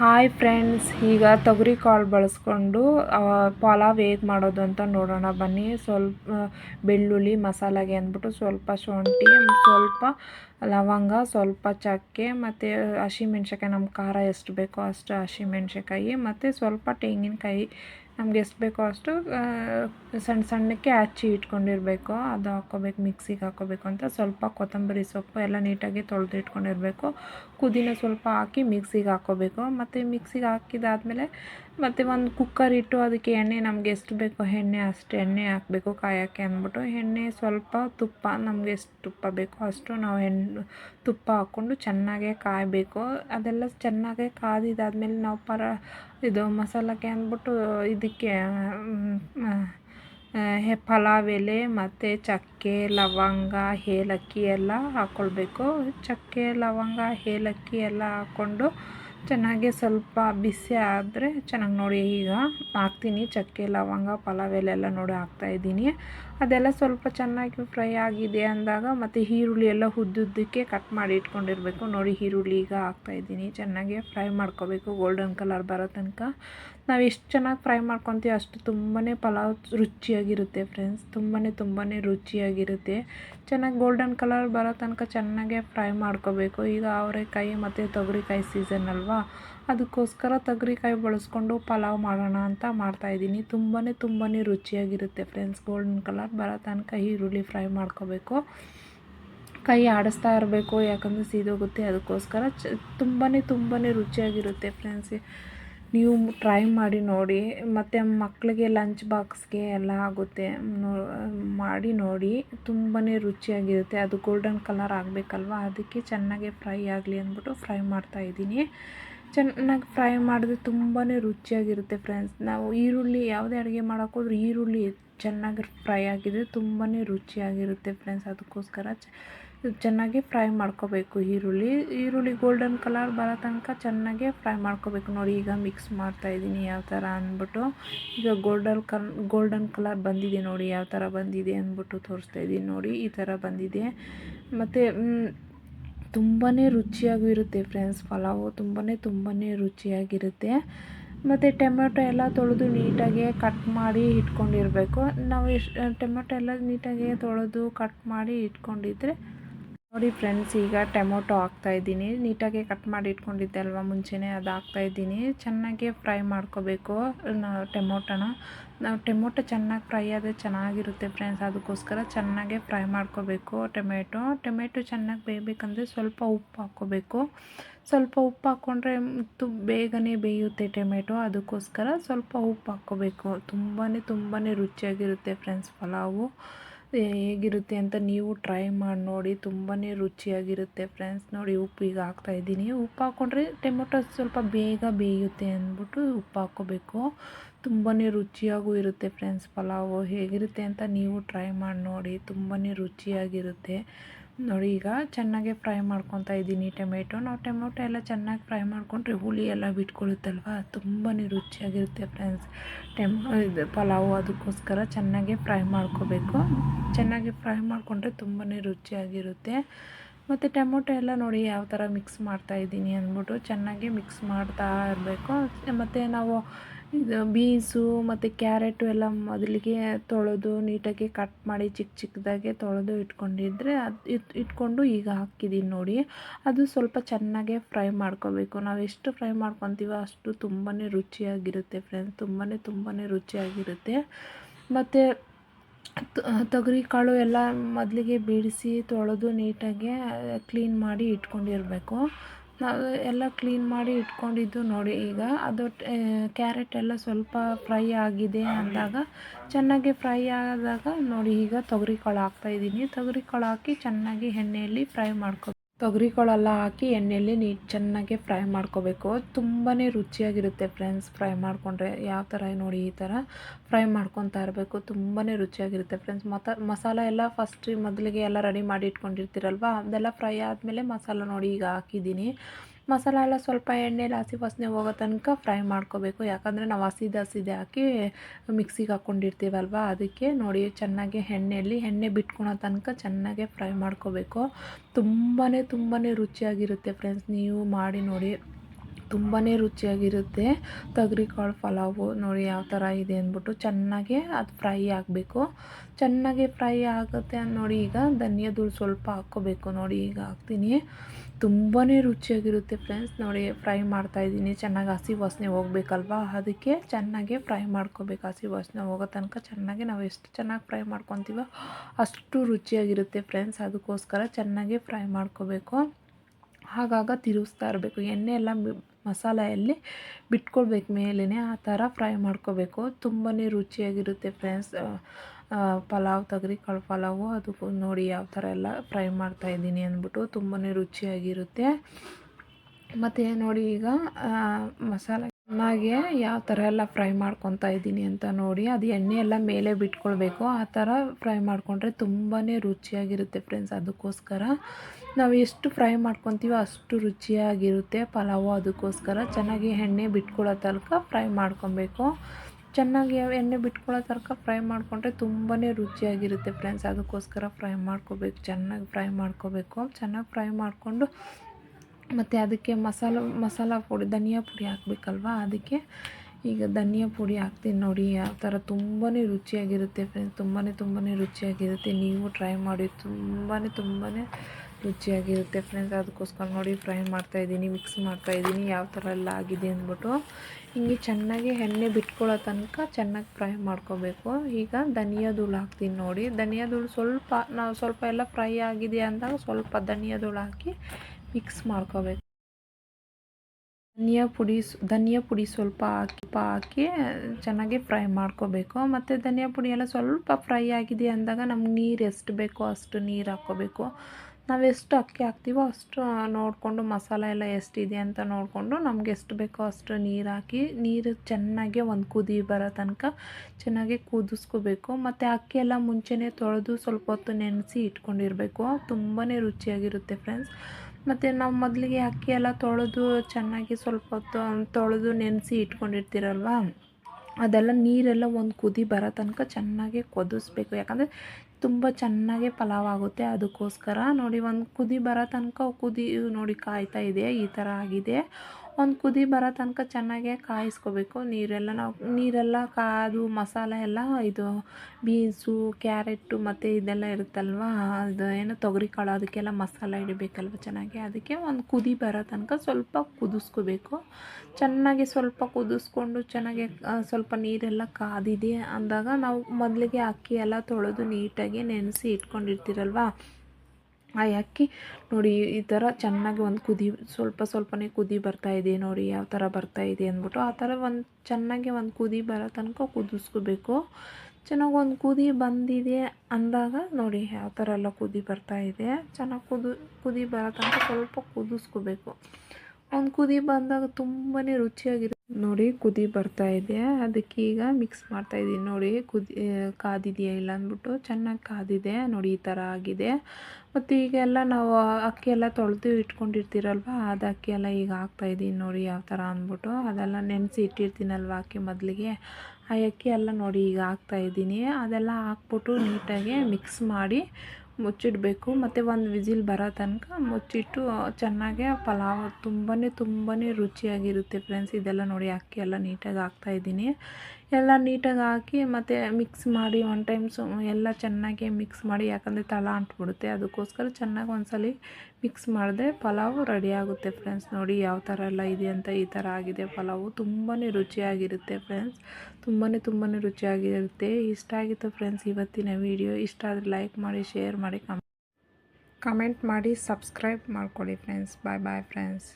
Hi friends ಈಗ ತೊಗರಿ ಕಾಳು ಬಳಸ್ಕೊಂಡು ಪಲಾವ್ ಹೇಗೆ ಮಾಡೋದು ಅಂತ ನೋಡೋಣ ಬನ್ನಿ. ಸ್ವಲ್ಪ ಬೆಳ್ಳುಳ್ಳಿ ಮಸಾಲೆಗೆ ಅಂದ್ಬಿಟ್ಟು ಸ್ವಲ್ಪ ಶುಂಠಿ, ಸ್ವಲ್ಪ ಲವಂಗ, ಸ್ವಲ್ಪ ಚಕ್ಕೆ, ಮತ್ತು ಹಸಿಮೆಣ್ಸಿನ್ಕಾಯಿ ನಮ್ಮ ಖಾರ ಎಷ್ಟು ಬೇಕೋ ಅಷ್ಟು ಹಸಿಮೆಣ್ಸಿನ್ಕಾಯಿ, ಮತ್ತು ಸ್ವಲ್ಪ ತೆಂಗಿನಕಾಯಿ ನಮ್ಗೆ ಎಷ್ಟು ಬೇಕೋ ಅಷ್ಟು ಸಣ್ಣ ಸಣ್ಣಕ್ಕೆ ಹಚ್ಚಿ ಇಟ್ಕೊಂಡಿರಬೇಕು. ಅದು ಹಾಕ್ಕೋಬೇಕು, ಮಿಕ್ಸಿಗೆ ಹಾಕ್ಕೋಬೇಕು ಅಂತ ಸ್ವಲ್ಪ ಕೊತ್ತಂಬರಿ ಸೊಪ್ಪು ಎಲ್ಲ ನೀಟಾಗಿ ತೊಳೆದು ಇಟ್ಕೊಂಡಿರಬೇಕು. ಕುದಿನ ಸ್ವಲ್ಪ ಹಾಕಿ ಮಿಕ್ಸಿಗೆ ಹಾಕ್ಕೋಬೇಕು. ಮತ್ತು ಮಿಕ್ಸಿಗೆ ಹಾಕಿದಾದ್ಮೇಲೆ ಮತ್ತು ಒಂದು ಕುಕ್ಕರ್ ಇಟ್ಟು ಅದಕ್ಕೆ ಎಣ್ಣೆ, ನಮ್ಗೆ ಎಷ್ಟು ಬೇಕೋ ಎಣ್ಣೆ ಅಷ್ಟು ಎಣ್ಣೆ ಹಾಕಬೇಕು, ಕಾಯೋಕ್ಕೆ ಅಂದ್ಬಿಟ್ಟು ಎಣ್ಣೆ ಸ್ವಲ್ಪ ತುಪ್ಪ, ನಮ್ಗೆ ಎಷ್ಟು ತುಪ್ಪ ಬೇಕೋ ಅಷ್ಟು ನಾವು ಎಣ್ಣೆ, ತುಪ್ಪ ಹಾಕ್ಕೊಂಡು ಚೆನ್ನಾಗೇ ಕಾಯಬೇಕು. ಅದೆಲ್ಲ ಚೆನ್ನಾಗೇ ಕಾದಿದ್ದಾದ್ಮೇಲೆ ನಾವು ಪರ, ಇದು ಮಸಾಲಕ್ಕೆ ಅಂದ್ಬಿಟ್ಟು ಇದಕ್ಕೆ ಪಲಾವ್ ಎಲೆ ಮತ್ತು ಚಕ್ಕೆ, ಲವಂಗ, ಏಲಕ್ಕಿ ಎಲ್ಲ ಹಾಕ್ಕೊಳ್ಬೇಕು ಚಕ್ಕೆ, ಲವಂಗ, ಏಲಕ್ಕಿ ಎಲ್ಲ ಹಾಕ್ಕೊಂಡು ಚೆನ್ನಾಗಿ ಸ್ವಲ್ಪ ಬಿಸಿ ಆದರೆ ಚೆನ್ನಾಗಿ ನೋಡಿ ಈಗ ಹಾಕ್ತೀನಿ. ಚಕ್ಕೆ, ಲವಂಗ, ಪಲಾವ್ ಎಲೆ ಎಲ್ಲ ನೋಡಿ ಹಾಕ್ತಾಯಿದ್ದೀನಿ ಅದೆಲ್ಲ ಸ್ವಲ್ಪ ಚೆನ್ನಾಗಿ ಫ್ರೈ ಆಗಿದೆ ಅಂದಾಗ ಮತ್ತು ಈರುಳ್ಳಿ ಎಲ್ಲ ಉದ್ದುದ್ದಕ್ಕೆ ಕಟ್ ಮಾಡಿ ಇಟ್ಕೊಂಡಿರಬೇಕು. ನೋಡಿ ಈರುಳ್ಳಿ ಈಗ ಹಾಕ್ತಾಯಿದ್ದೀನಿ ಚೆನ್ನಾಗಿ ಫ್ರೈ ಮಾಡ್ಕೋಬೇಕು. ಗೋಲ್ಡನ್ ಕಲರ್ ಬರೋ ತನಕ. ನಾವು ಎಷ್ಟು ಚೆನ್ನಾಗಿ ಫ್ರೈ ಮಾಡ್ಕೊತೀವಿ ಅಷ್ಟು ತುಂಬಾ ಪಲಾವ್ ರುಚಿಯಾಗಿರುತ್ತೆ ಫ್ರೆಂಡ್ಸ್ ತುಂಬಾ ತುಂಬಾ ರುಚಿಯಾಗಿರುತ್ತೆ. ಚೆನ್ನಾಗಿ ಗೋಲ್ಡನ್ ಕಲರ್ ಬರೋ ತನಕ ಚೆನ್ನಾಗೇ ಫ್ರೈ ಮಾಡ್ಕೋಬೇಕು. ಈಗ ಅವರೆಕಾಯಿ ಮತ್ತು ತೊಗರಿಕಾಯಿ ಸೀಸನ್ ಅಲ್ವಾ? ಅದಕ್ಕೋಸ್ಕರ ತೊಗರಿಕಾಯಿ ಬಳಸ್ಕೊಂಡು ಪಲಾವ್ ಮಾಡೋಣ ಅಂತ ಮಾಡ್ತಾಯಿದ್ದೀನಿ ತುಂಬಾ ತುಂಬಾ ರುಚಿಯಾಗಿರುತ್ತೆ ಫ್ರೆಂಡ್ಸ್ ಗೋಲ್ಡನ್ ಕಲರ್ ಬರೋ ತನಕ ಈರುಳ್ಳಿ ಫ್ರೈ ಮಾಡ್ಕೋಬೇಕು. ಕೈ ಆಡಿಸ್ತಾ ಇರಬೇಕು, ಯಾಕಂದರೆ ಸೀದೋಗುತ್ತೆ. ಅದಕ್ಕೋಸ್ಕರ ಚ ತುಂಬಾ ತುಂಬಾ ರುಚಿಯಾಗಿರುತ್ತೆ ಫ್ರೆಂಡ್ಸ್. ನೀವು ಟ್ರೈ ಮಾಡಿ ನೋಡಿ. ಮತ್ತು ಮಕ್ಕಳಿಗೆ ಲಂಚ್ ಬಾಕ್ಸ್ಗೆ ಎಲ್ಲ ಆಗುತ್ತೆ. ನೋ, ಮಾಡಿ ನೋಡಿ. ತುಂಬಾ ರುಚಿಯಾಗಿರುತ್ತೆ. ಅದು ಗೋಲ್ಡನ್ ಕಲರ್ ಆಗಬೇಕಲ್ವ? ಅದಕ್ಕೆ ಚೆನ್ನಾಗಿ ಫ್ರೈ ಆಗಲಿ ಅಂದ್ಬಿಟ್ಟು ಫ್ರೈ ಮಾಡ್ತಾಯಿದ್ದೀನಿ ಚೆನ್ನಾಗಿ ಫ್ರೈ ಮಾಡಿದ್ರೆ ತುಂಬಾ ರುಚಿಯಾಗಿರುತ್ತೆ ಫ್ರೆಂಡ್ಸ್ ನಾವು ಈರುಳ್ಳಿ ಯಾವುದೇ ಅಡುಗೆ ಮಾಡೋಕ್ಕೋದ್ರೆ ಈರುಳ್ಳಿ ಚೆನ್ನಾಗಿ ಫ್ರೈ ಆಗಿದ್ರೆ ತುಂಬಾ ರುಚಿಯಾಗಿರುತ್ತೆ ಫ್ರೆಂಡ್ಸ್ ಅದಕ್ಕೋಸ್ಕರ ಚೆನ್ನಾಗಿ ಫ್ರೈ ಮಾಡ್ಕೋಬೇಕು ಈರುಳ್ಳಿ. ಈರುಳ್ಳಿ ಗೋಲ್ಡನ್ ಕಲರ್ ಬರೋ ತನಕ ಚೆನ್ನಾಗಿ ಫ್ರೈ ಮಾಡ್ಕೋಬೇಕು. ನೋಡಿ ಈಗ ಮಿಕ್ಸ್ ಮಾಡ್ತಾಯಿದ್ದೀನಿ ಯಾವ ಥರ ಅಂದ್ಬಿಟ್ಟು. ಈಗ ಗೋಲ್ಡನ್ ಕಲ್ ಗೋಲ್ಡನ್ ಕಲರ್ ಬಂದಿದೆ ನೋಡಿ ಯಾವ ಥರ ಬಂದಿದೆ ಅಂದ್ಬಿಟ್ಟು ತೋರಿಸ್ತಾ ಇದ್ದೀನಿ ನೋಡಿ ಈ ಥರ ಬಂದಿದೆ. ಮತ್ತು ತುಂಬಾ ರುಚಿಯಾಗೂ ಇರುತ್ತೆ ಫ್ರೆಂಡ್ಸ್, ಪಲಾವು ತುಂಬಾ ತುಂಬಾ ರುಚಿಯಾಗಿರುತ್ತೆ. ಮತ್ತು ಟೊಮೆಟೊ ಎಲ್ಲ ತೊಳೆದು ನೀಟಾಗಿ ಕಟ್ ಮಾಡಿ ಇಟ್ಕೊಂಡಿರಬೇಕು. ನಾವು ಎಷ್ಟು ಟೊಮೆಟೊ ಎಲ್ಲ ನೀಟಾಗಿ ತೊಳೆದು ಕಟ್ ಮಾಡಿ ಇಟ್ಕೊಂಡಿದ್ರೆ ನೋಡಿ ಫ್ರೆಂಡ್ಸ್, ಈಗ ಟೊಮೊಟೊ ಹಾಕ್ತಾಯಿದ್ದೀನಿ ನೀಟಾಗಿ ಕಟ್ ಮಾಡಿ ಇಟ್ಕೊಂಡಿದ್ದೆ ಅಲ್ವಾ? ಮುಂಚೆನೇ ಅದು ಹಾಕ್ತಾಯಿದ್ದೀನಿ ಚೆನ್ನಾಗಿ ಫ್ರೈ ಮಾಡ್ಕೋಬೇಕು ಟೊಮೊಟೊನ. ನಾವು ಟೊಮೊಟೊ ಚೆನ್ನಾಗಿ ಫ್ರೈ ಆದರೆ ಚೆನ್ನಾಗಿರುತ್ತೆ ಫ್ರೆಂಡ್ಸ್. ಅದಕ್ಕೋಸ್ಕರ ಚೆನ್ನಾಗೆ ಫ್ರೈ ಮಾಡ್ಕೋಬೇಕು ಟೊಮೆಟೊ. ಟೊಮೆಟೊ ಚೆನ್ನಾಗಿ ಬೇಯಬೇಕಂದ್ರೆ ಸ್ವಲ್ಪ ಉಪ್ಪು ಹಾಕ್ಕೋಬೇಕು. ಸ್ವಲ್ಪ ಉಪ್ಪು ಹಾಕ್ಕೊಂಡ್ರೆ ತು, ಬೇಗನೆ ಬೇಯುತ್ತೆ ಟೊಮೆಟೊ. ಅದಕ್ಕೋಸ್ಕರ ಸ್ವಲ್ಪ ಉಪ್ಪು ಹಾಕ್ಕೋಬೇಕು. ತುಂಬಾ ತುಂಬಾ ರುಚಿಯಾಗಿರುತ್ತೆ ಫ್ರೆಂಡ್ಸ್, ಪಲಾವು. ಹೇಗಿರುತ್ತೆ ಅಂತ ನೀವು ಟ್ರೈ ಮಾಡಿ ನೋಡಿ ತುಂಬಾ ರುಚಿಯಾಗಿರುತ್ತೆ ಫ್ರೆಂಡ್ಸ್ ನೋಡಿ, ಉಪ್ಪು ಈಗ ಹಾಕ್ತಾಯಿದ್ದೀನಿ ಉಪ್ಪು ಹಾಕ್ಕೊಂಡ್ರೆ ಟೊಮೊಟೊ ಸ್ವಲ್ಪ ಬೇಗ ಬೇಯುತ್ತೆ ಅಂದ್ಬಿಟ್ಟು ಉಪ್ಪು ಹಾಕ್ಕೋಬೇಕು. ತುಂಬಾ ರುಚಿಯಾಗೂ ಇರುತ್ತೆ ಫ್ರೆಂಡ್ಸ್ ಪಲಾವು ಹೇಗಿರುತ್ತೆ ಅಂತ ನೀವು ಟ್ರೈ ಮಾಡಿ ನೋಡಿ ತುಂಬಾ ರುಚಿಯಾಗಿರುತ್ತೆ. ನೋಡಿ, ಈಗ ಚೆನ್ನಾಗೆ ಫ್ರೈ ಮಾಡ್ಕೊತಾ ಇದ್ದೀನಿ ಟೊಮೆಟೊ. ನಾವು ಟೊಮೆಟೊ ಎಲ್ಲ ಚೆನ್ನಾಗಿ ಫ್ರೈ ಮಾಡಿಕೊಂಡ್ರೆ ಹುಳಿ ಎಲ್ಲ ಬಿಟ್ಕೊಳ್ಳುತ್ತಲ್ವ ತುಂಬಾ ರುಚಿಯಾಗಿರುತ್ತೆ ಫ್ರೆಂಡ್ಸ್. ಟೆಮ್, ಇದು ಪಲಾವು ಅದಕ್ಕೋಸ್ಕರ ಚೆನ್ನಾಗೆ ಫ್ರೈ ಮಾಡ್ಕೋಬೇಕು. ಚೆನ್ನಾಗಿ ಫ್ರೈ ಮಾಡಿಕೊಂಡ್ರೆ ತುಂಬಾ ರುಚಿಯಾಗಿರುತ್ತೆ. ಮತ್ತು ಟೊಮೊಟೊ ಎಲ್ಲ ನೋಡಿ ಯಾವ ಥರ ಮಿಕ್ಸ್ ಮಾಡ್ತಾ ಇದ್ದೀನಿ ಅಂದ್ಬಿಟ್ಟು ಚೆನ್ನಾಗಿ ಮಿಕ್ಸ್ ಮಾಡ್ತಾ ಇರಬೇಕು. ಮತ್ತು ನಾವು ಇದು ಬೀನ್ಸು ಮತ್ತು ಕ್ಯಾರೆಟು ಎಲ್ಲ ಮೊದಲಿಗೆ ತೊಳೆದು ನೀಟಾಗಿ ಕಟ್ ಮಾಡಿ ಚಿಕ್ಕ ಚಿಕ್ಕದಾಗೆ ತೊಳೆದು ಇಟ್ಕೊಂಡಿದ್ರೆ ಅದು ಇಟ್ ಇಟ್ಕೊಂಡು ಈಗ ಹಾಕಿದ್ದೀನಿ ನೋಡಿ. ಅದು ಸ್ವಲ್ಪ ಚೆನ್ನಾಗೆ ಫ್ರೈ ಮಾಡ್ಕೋಬೇಕು. ನಾವು ಎಷ್ಟು ಫ್ರೈ ಮಾಡ್ಕೊತೀವೋ ಅಷ್ಟು ತುಂಬಾ ರುಚಿಯಾಗಿರುತ್ತೆ ಫ್ರೆಂಡ್ಸ್ ತುಂಬಾ ತುಂಬಾ ರುಚಿಯಾಗಿರುತ್ತೆ. ಮತ್ತು ತೊಗರಿ ಕಾಳು ಎಲ್ಲ ಮೊದಲಿಗೆ ಬಿಡಿಸಿ ತೊಳೆದು ನೀಟಾಗಿ ಕ್ಲೀನ್ ಮಾಡಿ ಇಟ್ಕೊಂಡಿರಬೇಕು. ನಾವು ಎಲ್ಲ ಕ್ಲೀನ್ ಮಾಡಿ ಇಟ್ಕೊಂಡಿದ್ದು ನೋಡಿ ಈಗ. ಅದು ಕ್ಯಾರೆಟ್ ಎಲ್ಲ ಸ್ವಲ್ಪ ಫ್ರೈ ಆಗಿದೆ ಅಂದಾಗ, ಚೆನ್ನಾಗಿ ಫ್ರೈ ಆದಾಗ ನೋಡಿ ಈಗ ತೊಗರಿ ಕಾಳು ಹಾಕ್ತಾಯಿದ್ದೀನಿ ತೊಗರಿ ಕಾಳು ಹಾಕಿ ಚೆನ್ನಾಗಿ ಎಣ್ಣೆಯಲ್ಲಿ ಫ್ರೈ ಮಾಡ್ಕೊ ತೊಗರಿ ಕಾಳೆಲ್ಲ ಹಾಕಿ ಎಣ್ಣೆಯಲ್ಲಿ ನೀಟ್ ಚೆನ್ನಾಗಿ ಫ್ರೈ ಮಾಡ್ಕೋಬೇಕು. ತುಂಬಾ ರುಚಿಯಾಗಿರುತ್ತೆ ಫ್ರೆಂಡ್ಸ್ ಫ್ರೈ ಮಾಡಿಕೊಂಡ್ರೆ. ಯಾವ ಥರ ನೋಡಿ ಈ ಥರ ಫ್ರೈ ಮಾಡ್ಕೊತಾ ಇರಬೇಕು. ತುಂಬಾ ರುಚಿಯಾಗಿರುತ್ತೆ ಫ್ರೆಂಡ್ಸ್ ಮತ, ಮಸಾಲ ಎಲ್ಲ ಫಸ್ಟ್ ಮೊದಲಿಗೆ ಎಲ್ಲ ರೆಡಿ ಮಾಡಿ ಇಟ್ಕೊಂಡಿರ್ತೀರಲ್ವ? ಅದೆಲ್ಲ ಫ್ರೈ ಆದಮೇಲೆ ಮಸಾಲ ನೋಡಿ ಈಗ ಹಾಕಿದ್ದೀನಿ. ಮಸಾಲ ಎಲ್ಲ ಸ್ವಲ್ಪ ಎಣ್ಣೆಲಿ ಹಸಿ ವಾಸನೆ ಹೋಗೋ ತನಕ ಫ್ರೈ ಮಾಡ್ಕೋಬೇಕು. ಯಾಕಂದರೆ ನಾವು ಹಸಿದು ಹಸಿದೆ ಹಾಕಿ ಮಿಕ್ಸಿಗೆ ಹಾಕ್ಕೊಂಡಿರ್ತೀವಲ್ವ ಅದಕ್ಕೆ ನೋಡಿ ಚೆನ್ನಾಗಿ ಎಣ್ಣೆಯಲ್ಲಿ ಎಣ್ಣೆ ಬಿಟ್ಕೊಳೋ ತನಕ ಚೆನ್ನಾಗೆ ಫ್ರೈ ಮಾಡ್ಕೋಬೇಕು. ತುಂಬಾ ತುಂಬಾ ರುಚಿಯಾಗಿರುತ್ತೆ ಫ್ರೆಂಡ್ಸ್. ನೀವು ಮಾಡಿ ನೋಡಿ. ತುಂಬಾ ರುಚಿಯಾಗಿರುತ್ತೆ. ಕಾಳು ಪಲಾವು ನೋಡಿ ಯಾವ ಥರ ಇದೆ ಅಂದ್ಬಿಟ್ಟು ಚೆನ್ನಾಗಿ ಅದು ಫ್ರೈ ಆಗಬೇಕು. ಚೆನ್ನಾಗಿ ಫ್ರೈ ಆಗುತ್ತೆ ನೋಡಿ ಈಗ ಧನಿಯಾದು ಸ್ವಲ್ಪ ಹಾಕ್ಕೋಬೇಕು. ನೋಡಿ ಈಗ ಹಾಕ್ತೀನಿ. ತುಂಬಾ ರುಚಿಯಾಗಿರುತ್ತೆ ಫ್ರೆಂಡ್ಸ್. ನೋಡಿ ಫ್ರೈ ಮಾಡ್ತಾಯಿದ್ದೀನಿ ಚೆನ್ನಾಗಿ ಹಸಿ ವಾಸನೆ ಹೋಗಬೇಕಲ್ವಾ? ಅದಕ್ಕೆ ಚೆನ್ನಾಗಿ ಫ್ರೈ ಮಾಡ್ಕೋಬೇಕು. ಹಸಿ ವಾಸನೆ ಹೋಗೋ ತನಕ ಚೆನ್ನಾಗಿ ನಾವು ಎಷ್ಟು ಚೆನ್ನಾಗಿ ಫ್ರೈ ಮಾಡ್ಕೊತೀವೋ ಅಷ್ಟು ರುಚಿಯಾಗಿರುತ್ತೆ ಫ್ರೆಂಡ್ಸ್. ಅದಕ್ಕೋಸ್ಕರ ಚೆನ್ನಾಗಿ ಫ್ರೈ ಮಾಡ್ಕೋಬೇಕು. ಆಗಾಗ ತಿರುಗಿಸ್ತಾ ಇರಬೇಕು. ಎಣ್ಣೆ ಎಲ್ಲ ಮಸಾಲೆಯಲ್ಲಿ ಬಿಟ್ಕೊಳ್ಬೇಕು ಮೇಲೇ ಆ ಥರ ಫ್ರೈ ಮಾಡ್ಕೋಬೇಕು. ತುಂಬಾ ರುಚಿಯಾಗಿರುತ್ತೆ ಫ್ರೆಂಡ್ಸ್. ಪಲಾವ್ ಕಾಳು ಪಲಾವು ಅದಕ್ಕೂ ನೋಡಿ ಯಾವ ಥರ ಎಲ್ಲ ಫ್ರೈ ಮಾಡ್ತಾಯಿದ್ದೀನಿ ಅಂದ್ಬಿಟ್ಟು ತುಂಬಾ ರುಚಿಯಾಗಿರುತ್ತೆ. ಮತ್ತು ನೋಡಿ ಈಗ ಮಸಾಲೆ ಚೆನ್ನಾಗಿ ಯಾವ ಥರ ಎಲ್ಲ ಫ್ರೈ ಮಾಡ್ಕೊತಾ ಇದ್ದೀನಿ ಅಂತ ನೋಡಿ, ಅದು ಎಣ್ಣೆ ಎಲ್ಲ ಮೇಲೆ ಬಿಟ್ಕೊಳ್ಬೇಕು. ಆ ಥರ ಫ್ರೈ ಮಾಡಿಕೊಂಡ್ರೆ ತುಂಬಾ ರುಚಿಯಾಗಿರುತ್ತೆ ಫ್ರೆಂಡ್ಸ್. ಅದಕ್ಕೋಸ್ಕರ ನಾವು ಎಷ್ಟು ಫ್ರೈ ಮಾಡ್ಕೊತೀವೋ ಅಷ್ಟು ರುಚಿಯಾಗಿರುತ್ತೆ ಪಲಾವು. ಅದಕ್ಕೋಸ್ಕರ ಚೆನ್ನಾಗಿ ಎಣ್ಣೆ ಬಿಟ್ಕೊಳ್ಳೋ ತನಕ ಫ್ರೈ ಮಾಡ್ಕೊಬೇಕು. ಚೆನ್ನಾಗಿ ಎಣ್ಣೆ ಬಿಟ್ಕೊಳ್ಳೋ ತನಕ ಫ್ರೈ ಮಾಡಿಕೊಂಡ್ರೆ ತುಂಬಾ ರುಚಿಯಾಗಿರುತ್ತೆ ಫ್ರೆಂಡ್ಸ್. ಅದಕ್ಕೋಸ್ಕರ ಫ್ರೈ ಮಾಡ್ಕೋಬೇಕು. ಚೆನ್ನಾಗಿ ಫ್ರೈ ಮಾಡ್ಕೋಬೇಕು. ಚೆನ್ನಾಗಿ ಫ್ರೈ ಮಾಡಿಕೊಂಡು ಮತ್ತು ಅದಕ್ಕೆ ಮಸಾಲ ಮಸಾಲ ಪುಡಿ, ಧನಿಯಾ ಪುಡಿ ಹಾಕ್ಬೇಕಲ್ವಾ? ಅದಕ್ಕೆ ಈಗ ಧನಿಯಾ ಪುಡಿ ಹಾಕ್ತೀನಿ ನೋಡಿ. ಯಾವ ಥರ ತುಂಬಾ ರುಚಿಯಾಗಿರುತ್ತೆ ಫ್ರೆಂಡ್ಸ್. ತುಂಬಾ ತುಂಬಾ ರುಚಿಯಾಗಿರುತ್ತೆ. ನೀವು ಟ್ರೈ ಮಾಡಿ. ತುಂಬಾ ತುಂಬಾ ರುಚಿಯಾಗಿರುತ್ತೆ ಫ್ರೆಂಡ್ಸ್ ಅದಕ್ಕೋಸ್ಕರ ನೋಡಿ ಫ್ರೈ ಮಾಡ್ತಾಯಿದ್ದೀನಿ ಮಿಕ್ಸ್ ಮಾಡ್ತಾಯಿದ್ದೀನಿ ಯಾವ ಥರ ಎಲ್ಲ ಆಗಿದೆ ಅಂದ್ಬಿಟ್ಟು. ಹಿಂಗೆ ಚೆನ್ನಾಗಿ ಎಣ್ಣೆ ಬಿಟ್ಕೊಳ್ಳೋ ತನಕ ಚೆನ್ನಾಗಿ ಫ್ರೈ ಮಾಡ್ಕೋಬೇಕು. ಈಗ ಧನಿಯಾದೂಳು ಹಾಕ್ತೀನಿ ನೋಡಿ. ಧನಿಯಾದೂಳು ಸ್ವಲ್ಪ, ನಾವು ಸ್ವಲ್ಪ ಎಲ್ಲ ಫ್ರೈ ಆಗಿದೆ ಅಂದಾಗ ಸ್ವಲ್ಪ ಧನಿಯಾದೂಳು ಹಾಕಿ ಮಿಕ್ಸ್ ಮಾಡ್ಕೋಬೇಕು. ಧನಿಯಾ ಪುಡಿ ಧನಿಯಾ ಪುಡಿ ಸ್ವಲ್ಪ ಹಾಕಿ ಹಾಕಿ ಚೆನ್ನಾಗಿ ಫ್ರೈ ಮಾಡ್ಕೋಬೇಕು. ಮತ್ತು ಧನಿಯಾ ಪುಡಿ ಎಲ್ಲ ಸ್ವಲ್ಪ ಫ್ರೈ ಆಗಿದೆ ಅಂದಾಗ ನಮ್ಗೆ ನೀರು ಎಷ್ಟು ಬೇಕೋ ಅಷ್ಟು ನೀರು ಹಾಕ್ಕೋಬೇಕು. ನಾವು ಎಷ್ಟು ಅಕ್ಕಿ ಹಾಕ್ತೀವೋ ಅಷ್ಟು ನೋಡಿಕೊಂಡು ಮಸಾಲೆ ಎಲ್ಲ ಎಷ್ಟಿದೆ ಅಂತ ನೋಡಿಕೊಂಡು ನಮ್ಗೆ ಎಷ್ಟು ಬೇಕೋ ಅಷ್ಟು ನೀರು ಹಾಕಿ, ನೀರು ಚೆನ್ನಾಗಿ ಒಂದು ಕುದಿ ಬರೋ ತನಕ ಚೆನ್ನಾಗಿ ಕುದಿಸ್ಕೋಬೇಕು. ಮತ್ತು ಅಕ್ಕಿ ಎಲ್ಲ ಮುಂಚೆನೇ ತೊಳೆದು ಸ್ವಲ್ಪ ಹೊತ್ತು ನೆನೆಸಿ ಇಟ್ಕೊಂಡಿರಬೇಕು. ತುಂಬಾ ರುಚಿಯಾಗಿರುತ್ತೆ ಫ್ರೆಂಡ್ಸ್. ಮತ್ತು ನಾವು ಮೊದಲಿಗೆ ಅಕ್ಕಿ ಎಲ್ಲ ತೊಳೆದು ಚೆನ್ನಾಗಿ ಸ್ವಲ್ಪ ಹೊತ್ತು, ತೊಳೆದು ನೆನೆಸಿ ಇಟ್ಕೊಂಡಿರ್ತೀರಲ್ವ? ಅದೆಲ್ಲ ನೀರೆಲ್ಲ ಒಂದು ಕುದಿ ಬರೋ ತನಕ ಚೆನ್ನಾಗಿ ಕುದಿಸ್ಬೇಕು. ಯಾಕಂದರೆ ತುಂಬ ಚೆನ್ನಾಗೆ ಪಲಾವ್ ಆಗುತ್ತೆ ಅದಕ್ಕೋಸ್ಕರ. ನೋಡಿ, ಒಂದು ಕುದಿ ಬರೋ ತನಕ ಕುದಿ, ನೋಡಿ ಕಾಯ್ತಾ ಇದೆ ಈ ಥರ ಆಗಿದೆ. ಒಂದು ಕುದಿ ಬರೋ ತನಕ ಚೆನ್ನಾಗೆ ಕಾಯಿಸ್ಕೋಬೇಕು. ನೀರೆಲ್ಲ ನಾವು, ನೀರೆಲ್ಲ ಕಾದು ಮಸಾಲೆ ಎಲ್ಲ ಇದು ಬೀನ್ಸು ಕ್ಯಾರೆಟು ಮತ್ತು ಇದೆಲ್ಲ ಇರುತ್ತಲ್ವ, ಅದು ಏನು ತೊಗರಿ ಕಾಳು ಅದಕ್ಕೆಲ್ಲ ಮಸಾಲೆ ಹಿಡಿಬೇಕಲ್ವ ಚೆನ್ನಾಗಿ. ಅದಕ್ಕೆ ಒಂದು ಕುದಿ ಬರೋ ತನಕ ಸ್ವಲ್ಪ ಕುದಿಸ್ಕೋಬೇಕು. ಚೆನ್ನಾಗಿ ಸ್ವಲ್ಪ ಕುದಿಸ್ಕೊಂಡು ಚೆನ್ನಾಗಿ ಸ್ವಲ್ಪ ನೀರೆಲ್ಲ ಕಾದಿದೆ ಅಂದಾಗ ನಾವು ಮೊದಲಿಗೆ ಅಕ್ಕಿ ಎಲ್ಲ ತೊಳೆದು ನೀಟಾಗಿ ನೆನೆಸಿ ಇಟ್ಕೊಂಡಿರ್ತೀರಲ್ವ ಆ ಅಕ್ಕಿ ನೋಡಿ, ಈ ಥರ ಚೆನ್ನಾಗಿ ಒಂದು ಕುದಿ, ಸ್ವಲ್ಪ ಸ್ವಲ್ಪನೇ ಕುದಿ ಬರ್ತಾ ಇದೆ ನೋಡಿ, ಯಾವ ಥರ ಇದೆ ಅಂದ್ಬಿಟ್ಟು, ಆ ಥರ ಒಂದು ಚೆನ್ನಾಗಿ ಒಂದು ಕುದಿ ಬರೋ ತನಕ ಕುದಿಸ್ಕೋಬೇಕು. ಚೆನ್ನಾಗಿ ಒಂದು ಕುದಿ ಬಂದಿದೆ ಅಂದಾಗ ನೋಡಿ, ಯಾವ ಥರ ಎಲ್ಲ ಕುದಿ ಬರ್ತಾ ಇದೆ. ಚೆನ್ನಾಗಿ ಕುದು, ಕುದಿ ಬರೋ ತನಕ ಸ್ವಲ್ಪ ಕುದಿಸ್ಕೋಬೇಕು. ಒಂದು ಕುದಿ ಬಂದಾಗ ತುಂಬಾ ರುಚಿಯಾಗಿರುತ್ತೆ. ನೋಡಿ ಕುದಿ ಬರ್ತಾ ಇದೆ. ಅದಕ್ಕೆ ಈಗ ಮಿಕ್ಸ್ ಮಾಡ್ತಾ ಇದ್ದೀನಿ. ನೋಡಿ ಕುದಿ ಕಾದಿದೆಯಾ ಇಲ್ಲ ಅಂದ್ಬಿಟ್ಟು ಚೆನ್ನಾಗಿ ಕಾದಿದೆ. ನೋಡಿ ಈ ಥರ ಆಗಿದೆ. ಮತ್ತು ಈಗೆಲ್ಲ ನಾವು ಅಕ್ಕಿ ಎಲ್ಲ ತೊಳೆದು ಇಟ್ಕೊಂಡಿರ್ತೀರಲ್ವ, ಅದು ಅಕ್ಕಿ ಎಲ್ಲ ಈಗ ಹಾಕ್ತಾಯಿದ್ದೀನಿ ನೋಡಿ ಯಾವ ಥರ ಅಂದ್ಬಿಟ್ಟು. ಅದೆಲ್ಲ ನೆನೆಸಿ ಇಟ್ಟಿರ್ತೀನಲ್ವ ಅಕ್ಕಿ ಮೊದಲಿಗೆ. ಆ ಅಕ್ಕಿ ಎಲ್ಲ ನೋಡಿ ಈಗ ಹಾಕ್ತಾಯಿದ್ದೀನಿ ಅದೆಲ್ಲ ಹಾಕ್ಬಿಟ್ಟು ನೀಟಾಗಿ ಮಿಕ್ಸ್ ಮಾಡಿ ಮುಚ್ಚಿಡಬೇಕು. ಮತ್ತು ಒಂದು ವಿಸಿಲ್ ಬರೋ ತನಕ ಮುಚ್ಚಿಟ್ಟು ಚೆನ್ನಾಗೆ ಪಲಾವ್ ತುಂಬಾ ತುಂಬಾ ರುಚಿಯಾಗಿರುತ್ತೆ ಫ್ರೆಂಡ್ಸ್. ಇದೆಲ್ಲ ನೋಡಿ ಅಕ್ಕಿ ಎಲ್ಲ ನೀಟಾಗಿ ಹಾಕ್ತಾಯಿದ್ದೀನಿ ಎಲ್ಲ ನೀಟಾಗಿ ಹಾಕಿ ಮತ್ತು ಮಿಕ್ಸ್ ಮಾಡಿ ಒನ್ ಟೈಮ್ಸು ಎಲ್ಲ ಚೆನ್ನಾಗಿ ಮಿಕ್ಸ್ ಮಾಡಿ, ಯಾಕಂದರೆ ತಳ ಅಂಟ್ಬಿಡುತ್ತೆ. ಅದಕ್ಕೋಸ್ಕರ ಚೆನ್ನಾಗಿ ಒಂದ್ಸಲ ಮಿಕ್ಸ್ ಮಾಡಿದ್ರೆ ಪಲಾವು ರೆಡಿ ಆಗುತ್ತೆ ಫ್ರೆಂಡ್ಸ್ ನೋಡಿ ಯಾವ ಥರ ಎಲ್ಲ ಇದೆ ಅಂತ ಈ ಥರ ಆಗಿದೆ. ಪಲಾವು ತುಂಬಾ ರುಚಿಯಾಗಿರುತ್ತೆ ಫ್ರೆಂಡ್ಸ್ ತುಂಬಾ ತುಂಬಾ ರುಚಿಯಾಗಿರುತ್ತೆ. ಇಷ್ಟ ಆಗಿತ್ತು ಫ್ರೆಂಡ್ಸ್ ಇವತ್ತಿನ ವೀಡಿಯೋ ಇಷ್ಟ ಆದರೆ ಲೈಕ್ ಮಾಡಿ ಶೇರ್ ಮಾಡಿ ಕಮೆಂಟ್ ಮಾಡಿ ಸಬ್ಸ್ಕ್ರೈಬ್ ಮಾಡ್ಕೊಳ್ಳಿ ಫ್ರೆಂಡ್ಸ್ ಬಾಯ್ ಬಾಯ್ ಫ್ರೆಂಡ್ಸ್